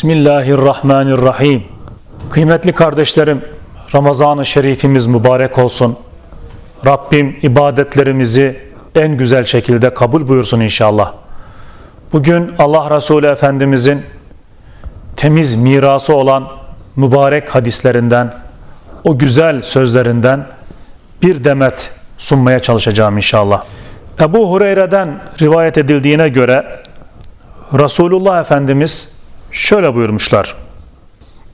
Bismillahirrahmanirrahim. Kıymetli kardeşlerim, Ramazan-ı Şerifimiz mübarek olsun. Rabbim ibadetlerimizi en güzel şekilde kabul buyursun inşallah. Bugün Allah Resulü Efendimizin temiz mirası olan mübarek hadislerinden, o güzel sözlerinden bir demet sunmaya çalışacağım inşallah. Ebu Hureyre'den rivayet edildiğine göre Resulullah Efendimiz şöyle buyurmuşlar.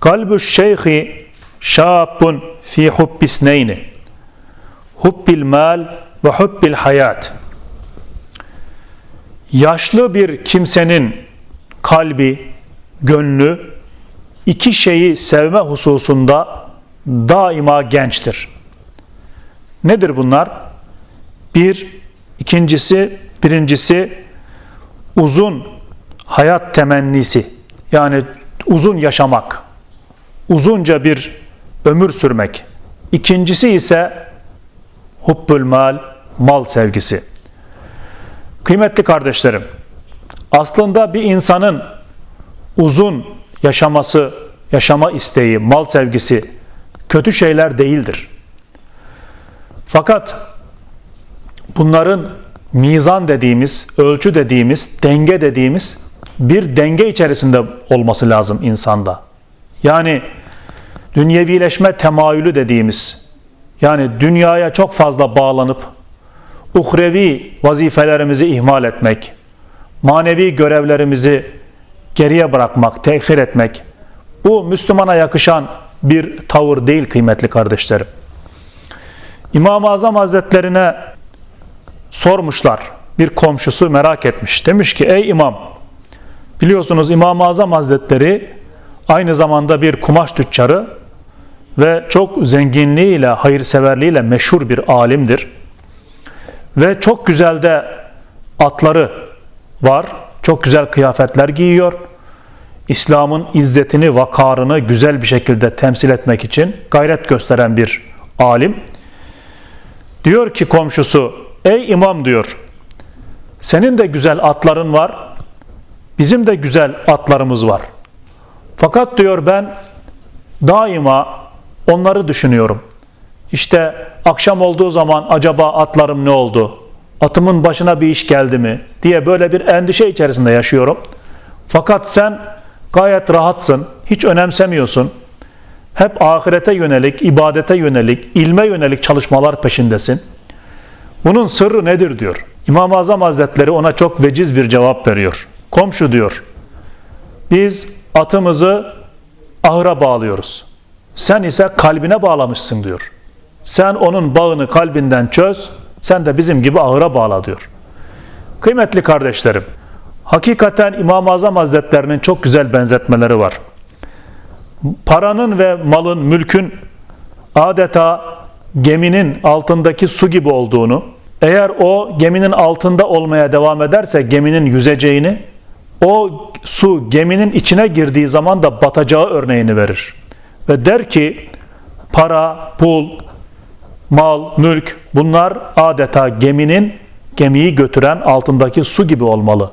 Kalbü şeyhi şabun fi hubbisneyni hubbil mal ve hubbil hayat. Yaşlı bir kimsenin kalbi, gönlü iki şeyi sevme hususunda daima gençtir. Nedir bunlar? Bir, ikincisi, birincisi uzun hayat temennisi. Yani uzun yaşamak, uzunca bir ömür sürmek. İkincisi ise hubbül mal, mal sevgisi. Kıymetli kardeşlerim, aslında bir insanın uzun yaşaması, yaşama isteği, mal sevgisi kötü şeyler değildir. Fakat bunların mizan dediğimiz, ölçü dediğimiz, denge dediğimiz bir denge içerisinde olması lazım insanda. Yani dünyevileşme temayülü dediğimiz, yani dünyaya çok fazla bağlanıp uhrevi vazifelerimizi ihmal etmek, manevi görevlerimizi geriye bırakmak, tehir etmek, bu Müslümana yakışan bir tavır değil kıymetli kardeşlerim. İmam-ı Azam Hazretlerine sormuşlar. Bir komşusu merak etmiş. Demiş ki ey imam biliyorsunuz İmam-ı Azam Hazretleri aynı zamanda bir kumaş tüccarı ve çok zenginliğiyle, hayırseverliğiyle meşhur bir alimdir. Ve çok güzel de atları var. Çok güzel kıyafetler giyiyor. İslam'ın izzetini, vakarını güzel bir şekilde temsil etmek için gayret gösteren bir alim. Diyor ki komşusu, ey imam diyor, senin de güzel atların var, bizim de güzel atlarımız var. Fakat diyor ben daima onları düşünüyorum. İşte akşam olduğu zaman acaba atlarım ne oldu? Atımın başına bir iş geldi mi? diye böyle bir endişe içerisinde yaşıyorum. Fakat sen gayet rahatsın, hiç önemsemiyorsun. Hep ahirete yönelik, ibadete yönelik, ilme yönelik çalışmalar peşindesin. Bunun sırrı nedir diyor. İmam-ı Azam Hazretleri ona çok veciz bir cevap veriyor. Komşu diyor, biz atımızı ahıra bağlıyoruz. Sen ise kalbine bağlamışsın diyor. Sen onun bağını kalbinden çöz, sen de bizim gibi ahıra bağla diyor. Kıymetli kardeşlerim, hakikaten İmam-ı Azam Hazretlerinin çok güzel benzetmeleri var. Paranın ve malın, mülkün adeta geminin altındaki su gibi olduğunu, eğer o geminin altında olmaya devam ederse geminin yüzeceğini, o su geminin içine girdiği zaman da batacağı örneğini verir. Ve der ki para, pul, mal, mülk bunlar adeta geminin gemiyi götüren altındaki su gibi olmalı.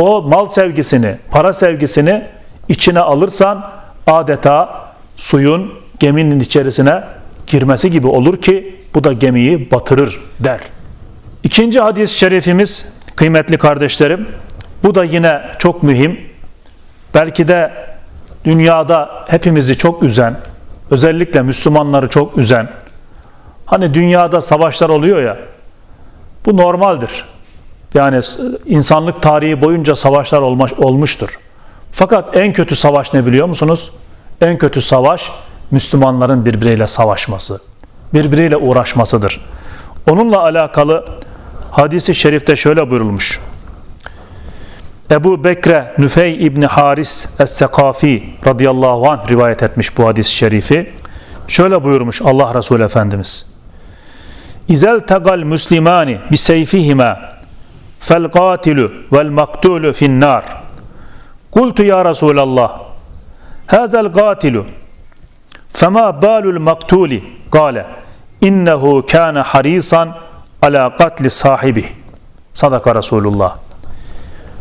O mal sevgisini, para sevgisini içine alırsan adeta suyun geminin içerisine girmesi gibi olur ki bu da gemiyi batırır der. İkinci hadis-i şerifimiz kıymetli kardeşlerim bu da yine çok mühim. Belki de dünyada hepimizi çok üzen, özellikle Müslümanları çok üzen, hani dünyada savaşlar oluyor ya, bu normaldir. Yani insanlık tarihi boyunca savaşlar olmuş, olmuştur. Fakat en kötü savaş ne biliyor musunuz? En kötü savaş Müslümanların birbiriyle savaşması, birbiriyle uğraşmasıdır. Onunla alakalı hadisi şerifte şöyle buyurulmuş. Ebu Bekre Nüfey İbni Haris Es-Sekafi radıyallahu anh rivayet etmiş bu hadis-i şerifi. Şöyle buyurmuş Allah Resulü Efendimiz. İzel tegal müslimani bi seyfihima fel katilu vel maktulu fin. Kultu ya Resulallah hazel katilu fema balul maktuli kale innehu kana harisan ala katli sahibi. Sadaka Resulullah.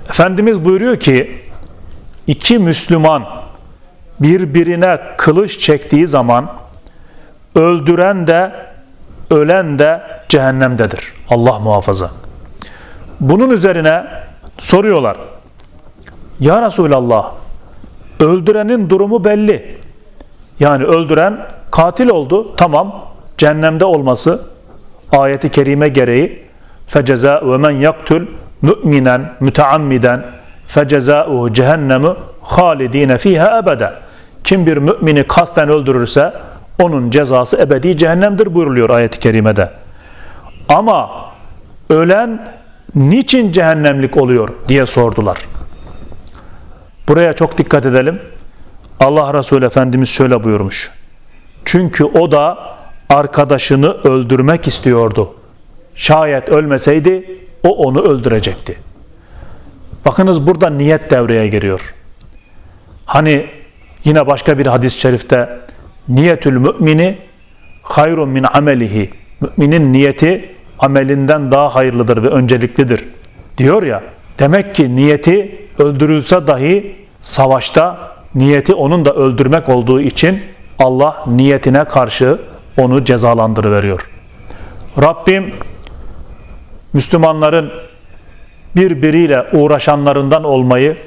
Efendimiz buyuruyor ki iki Müslüman birbirine kılıç çektiği zaman öldüren de ölen de cehennemdedir. Allah muhafaza. Bunun üzerine soruyorlar. Ya Resulallah öldürenin durumu belli. Yani öldüren katil oldu. Tamam. Cehennemde olması ayeti kerime gereği feceza ve men yaktul mu'minen müteammiden fecezâ'uhu cehennemu halidine fiha ebede. Kim bir mümini kasten öldürürse onun cezası ebedi cehennemdir buyuruluyor ayet-i kerimede. Ama ölen niçin cehennemlik oluyor diye sordular. Buraya çok dikkat edelim. Allah Resulü Efendimiz şöyle buyurmuş. Çünkü o da arkadaşını öldürmek istiyordu. Şayet ölmeseydi o onu öldürecekti. Bakınız burada niyet devreye giriyor. Hani yine başka bir hadis-i şerifte niyetül mümini hayrun min amelihi. Müminin niyeti amelinden daha hayırlıdır ve önceliklidir. Diyor ya. Demek ki niyeti öldürülse dahi savaşta niyeti onun da öldürmek olduğu için Allah niyetine karşı onu cezalandırıveriyor. Rabbim Müslümanların birbiriyle uğraşanlarından olmayı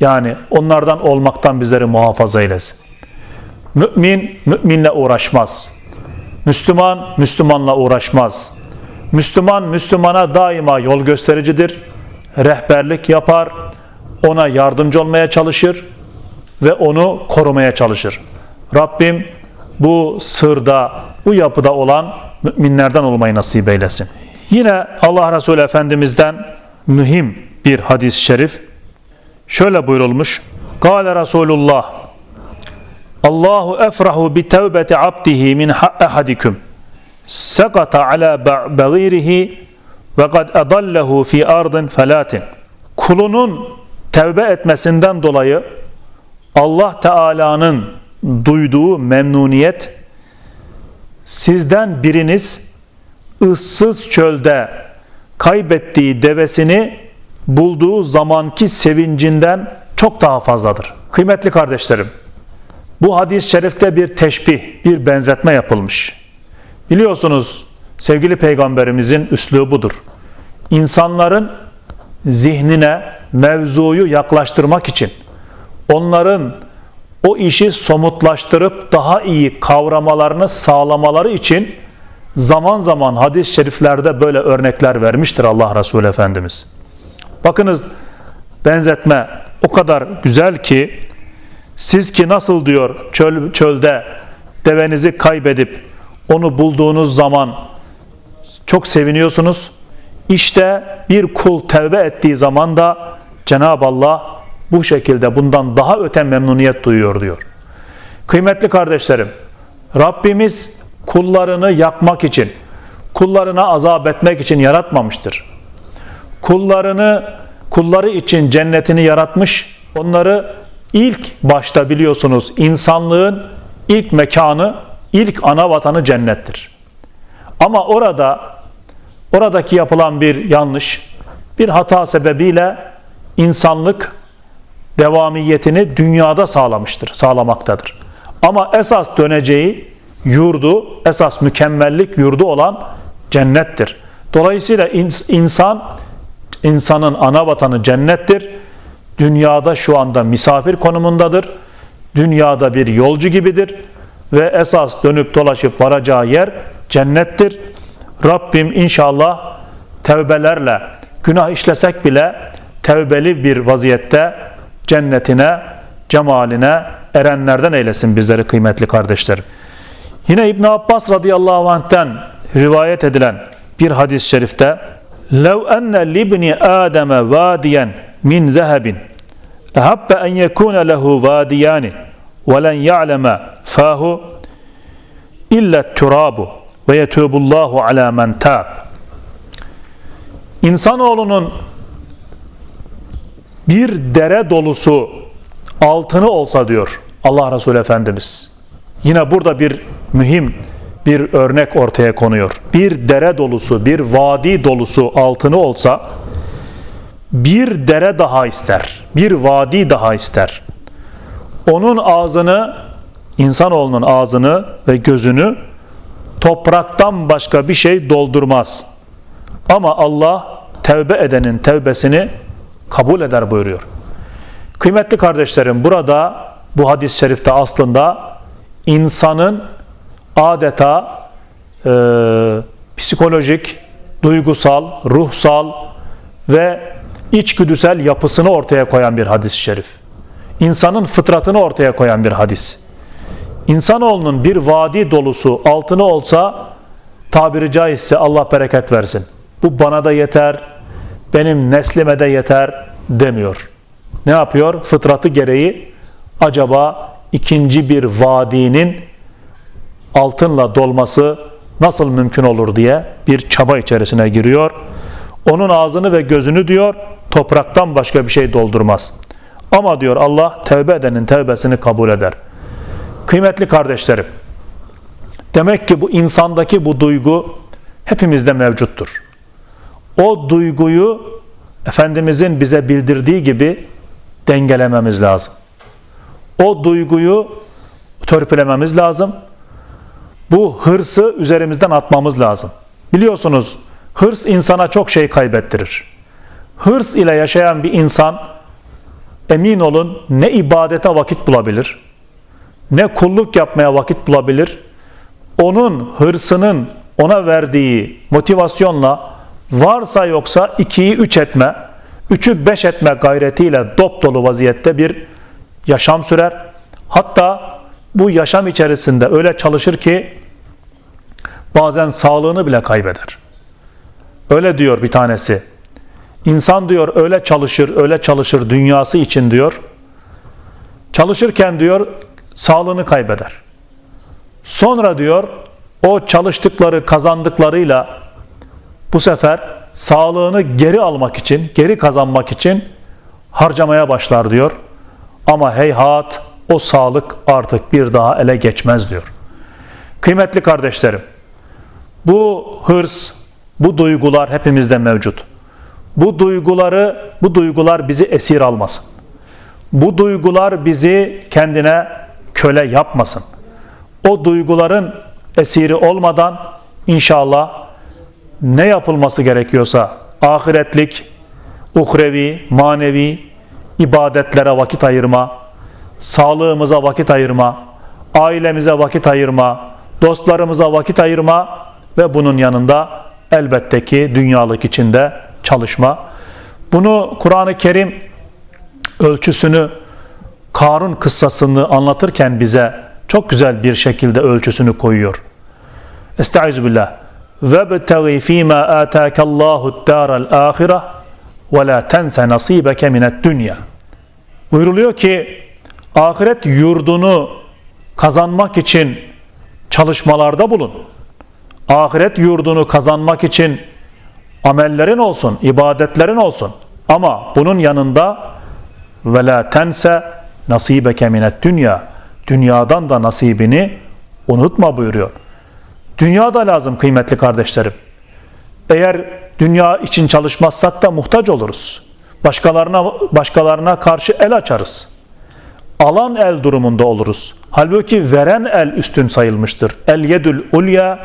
yani onlardan olmaktan bizleri muhafaza eylesin. Mümin müminle uğraşmaz. Müslüman Müslümanla uğraşmaz. Müslüman Müslümana daima yol göstericidir. Rehberlik yapar. Ona yardımcı olmaya çalışır ve onu korumaya çalışır. Rabbim bu sırda, bu yapıda olan müminlerden olmayı nasip eylesin. Yine Allah Resulü Efendimiz'den mühim bir hadis-i şerif. Şöyle buyurulmuş. Kale Resulullah Allahu efrahu bi tevbeti abdihi min ahadikum sakata ala bagirihi ve kad adallehu fi ardın felatin. Kulunun tevbe etmesinden dolayı Allah Teala'nın duyduğu memnuniyet sizden biriniz ıssız çölde kaybettiği devesini bulduğu zamanki sevincinden çok daha fazladır. Kıymetli kardeşlerim, bu hadis-i şerifte bir teşbih, bir benzetme yapılmış. Biliyorsunuz sevgili peygamberimizin üslubudur. İnsanların zihnine mevzuyu yaklaştırmak için onların o işi somutlaştırıp daha iyi kavramalarını sağlamaları için zaman zaman hadis-i şeriflerde böyle örnekler vermiştir Allah Resulü Efendimiz. Bakınız benzetme o kadar güzel ki siz ki nasıl diyor çöl, çölde devenizi kaybedip onu bulduğunuz zaman çok seviniyorsunuz. İşte bir kul tevbe ettiği zaman da Cenab-ı Allah bu şekilde bundan daha öte memnuniyet duyuyor diyor. Kıymetli kardeşlerim, Rabbimiz kullarını yakmak için, kullarına azap etmek için yaratmamıştır. Kullarını, kulları için cennetini yaratmış, onları ilk başta biliyorsunuz insanlığın ilk mekanı, ilk ana vatanı cennettir. Ama orada, oradaki yapılan bir yanlış, bir hata sebebiyle insanlık devamiyetini dünyada sağlamıştır, sağlamaktadır. Ama esas döneceği yurdu, esas mükemmellik yurdu olan cennettir. Dolayısıyla insan, insanın ana vatanı cennettir. Dünyada şu anda misafir konumundadır. Dünyada bir yolcu gibidir. Ve esas dönüp dolaşıp varacağı yer cennettir. Rabbim inşallah tevbelerle, günah işlesek bile tevbeli bir vaziyette cennetine, cemaline erenlerden eylesin bizleri kıymetli kardeşlerim. Yine İbn Abbas radıyallahu anh'ten rivayet edilen bir hadis-i şerifte لَوْ أَنَّ لِبْنِ آدَمَ وَادِيًا مِنْ زَهَبٍ اَحَبَّ اَنْ يَكُونَ لَهُ وَادِيَانِ وَلَنْ يَعْلَمَ فَاهُ اِلَّا التُّرَابُ وَيَتُوبُ اللّٰهُ عَلَى مَنْ تَابِ İnsanoğlunun bir dere dolusu altını olsa diyor Allah Resulü Efendimiz. Yine burada bir mühim bir örnek ortaya konuyor. Bir dere dolusu, bir vadi dolusu altını olsa bir dere daha ister, bir vadi daha ister. onun ağzını, insanoğlunun ağzını ve gözünü topraktan başka bir şey doldurmaz. Ama Allah tevbe edenin tevbesini kabul eder buyuruyor. Kıymetli kardeşlerim burada bu hadis-i şerifte aslında insanın adeta e, psikolojik, duygusal, ruhsal ve içgüdüsel yapısını ortaya koyan bir hadis-i şerif. İnsanın fıtratını ortaya koyan bir hadis. İnsanoğlunun bir vadi dolusu altını olsa tabiri caizse Allah bereket versin. Bu bana da yeter, benim neslime de yeter demiyor. Ne yapıyor? Fıtratı gereği acaba ikinci bir vadinin altınla dolması nasıl mümkün olur diye bir çaba içerisine giriyor. Onun ağzını ve gözünü diyor topraktan başka bir şey doldurmaz. Ama diyor Allah tevbe edenin tevbesini kabul eder. Kıymetli kardeşlerim, demek ki bu insandaki bu duygu hepimizde mevcuttur. O duyguyu Efendimizin bize bildirdiği gibi dengelememiz lazım. O duyguyu törpülememiz lazım. Bu hırsı üzerimizden atmamız lazım. Biliyorsunuz hırs insana çok şey kaybettirir. Hırs ile yaşayan bir insan emin olun ne ibadete vakit bulabilir, ne kulluk yapmaya vakit bulabilir. Onun hırsının ona verdiği motivasyonla varsa yoksa ikiyi üç etme, üçü beş etme gayretiyle dop dolu vaziyette bir yaşam sürer. Hatta bu yaşam içerisinde öyle çalışır ki bazen sağlığını bile kaybeder. Öyle diyor bir tanesi. İnsan diyor öyle çalışır, öyle çalışır dünyası için diyor. Çalışırken diyor sağlığını kaybeder. Sonra diyor o çalıştıkları, kazandıklarıyla bu sefer sağlığını geri almak için, geri kazanmak için harcamaya başlar diyor. Ama heyhat o sağlık artık bir daha ele geçmez diyor. Kıymetli kardeşlerim, bu hırs, bu duygular hepimizde mevcut. Bu duyguları, bu duygular bizi esir almasın. Bu duygular bizi kendine köle yapmasın. O duyguların esiri olmadan inşallah ne yapılması gerekiyorsa ahiretlik, uhrevi, manevi ibadetlere vakit ayırma, sağlığımıza vakit ayırma, ailemize vakit ayırma, dostlarımıza vakit ayırma ve bunun yanında elbette ki dünyalık içinde çalışma. Bunu Kur'an-ı Kerim ölçüsünü Karun kıssasını anlatırken bize çok güzel bir şekilde ölçüsünü koyuyor. Estaizu billah. وَبْتَغِ ف۪ي مَا آتَاكَ اللّٰهُ الدَّارَ الْآخِرَةِ وَلَا تَنْسَ نَصِيبَكَ مِنَ الدُّنْيَا Buyuruluyor ki ahiret yurdunu kazanmak için çalışmalarda bulun. Ahiret yurdunu kazanmak için amellerin olsun, ibadetlerin olsun. Ama bunun yanında ve la tense nasibeke minet dünya. Dünyadan da nasibini unutma buyuruyor. Dünya da lazım kıymetli kardeşlerim. Eğer dünya için çalışmazsak da muhtaç oluruz. Başkalarına başkalarına karşı el açarız. Alan el durumunda oluruz. Halbuki veren el üstün sayılmıştır. El yedül ulya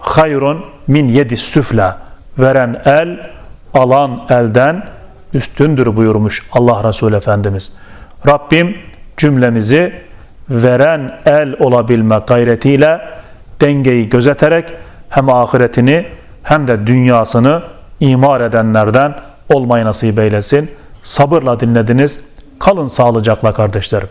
hayrun min yedis süfla. Veren el alan elden üstündür buyurmuş Allah Resulü Efendimiz. Rabbim cümlemizi veren el olabilme gayretiyle dengeyi gözeterek hem ahiretini hem de dünyasını imar edenlerden olmayı nasip eylesin. Sabırla dinlediniz. Kalın sağlıcakla kardeşlerim.